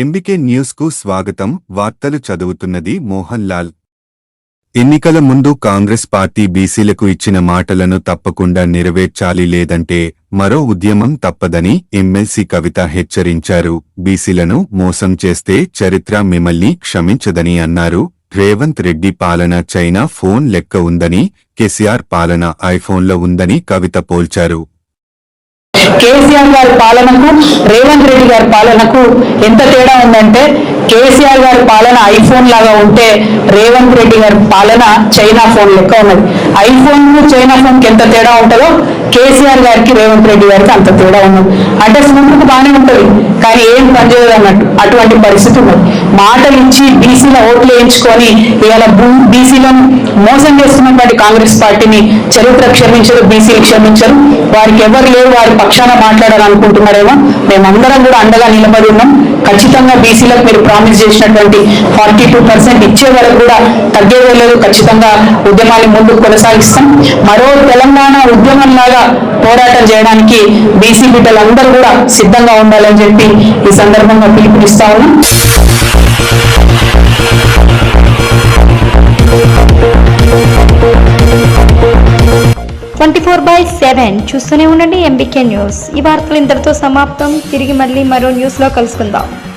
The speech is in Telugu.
ఎంబికే న్యూస్కు స్వాగతం. వార్తలు చదువుతున్నది మోహన్ లాల్. ఎన్నికల ముందు కాంగ్రెస్ పార్టీ బీసీలకు ఇచ్చిన మాటలను తప్పకుండా నెరవేర్చాలి లేదంటే మరో ఉద్యమం తప్పదని ఎమ్మెల్సీ కవిత హెచ్చరించారు. బీసీలను మోసం చేస్తే చరిత్ర మిమ్మల్ని క్షమించదని అన్నారు. రేవంత్ రెడ్డి పాలన చైనా ఫోన్ లెక్క ఉందని కెసిఆర్ పాలన ఐఫోన్లో ఉందని కవిత పోల్చారు. కేసీఆర్ గారి పాలనకు రేవంత్ రెడ్డి గారి పాలనకు ఎంత తేడా ఉందంటే కేసీఆర్ గారి పాలన ఐఫోన్ లాగా ఉంటే రేవంత్ రెడ్డి గారి పాలన చైనా ఫోన్ లెక్క ఉన్నది. ఐఫోన్ చైనా ఫోన్కి ఎంత తేడా ఉంటుందో కేసీఆర్ గారికి రేవంత్ రెడ్డి గారికి అంత తేడా ఉన్నది. అంటే స్మూత్కు బాగానే ఉంటుంది. కానీ ఏం పనిచేయదు అన్నట్టు. అటువంటి పరిస్థితి ఉన్నది. మాటలు ఇచ్చి బీసీల ఓట్లు వేయించుకొని ఇవాళ బీసీలను మోసం చేస్తున్నటువంటి కాంగ్రెస్ పార్టీని చరిత్ర క్షమించరు బీసీలు క్షమించరు. వారికి ఎవరు లేరు వారి పక్షాన మాట్లాడాలనుకుంటున్నారేమో మేమందరం కూడా అండగా నిలబడి ఉన్నాం. ఖచ్చితంగా బీసీలకు మీరు ప్రామిస్ చేసినటువంటి ఫార్టీ టూ పర్సెంట్ ఇచ్చే వరకు కూడా తగ్గేదే లేదు. ఖచ్చితంగా ఉద్యమాన్ని ముందుకు కొనసాగిస్తాం. మరో తెలంగాణ ఉద్యమంలాగా పోరాటం చేయడానికి బీసీ బిడ్డలందరూ కూడా సిద్ధంగా ఉండాలని చెప్పి ఈ సందర్భంగా పిలుపునిస్తా ఉన్నాం ట్వంటీ ఫోర్ బై సెవెన్ చూస్తూనే ఉండండి ఎంబీకే న్యూస్. ఈ వార్తలు ఇంతటితో సమాప్తం. తిరిగి మళ్ళీ మరో న్యూస్లో కలుసుకుందాం.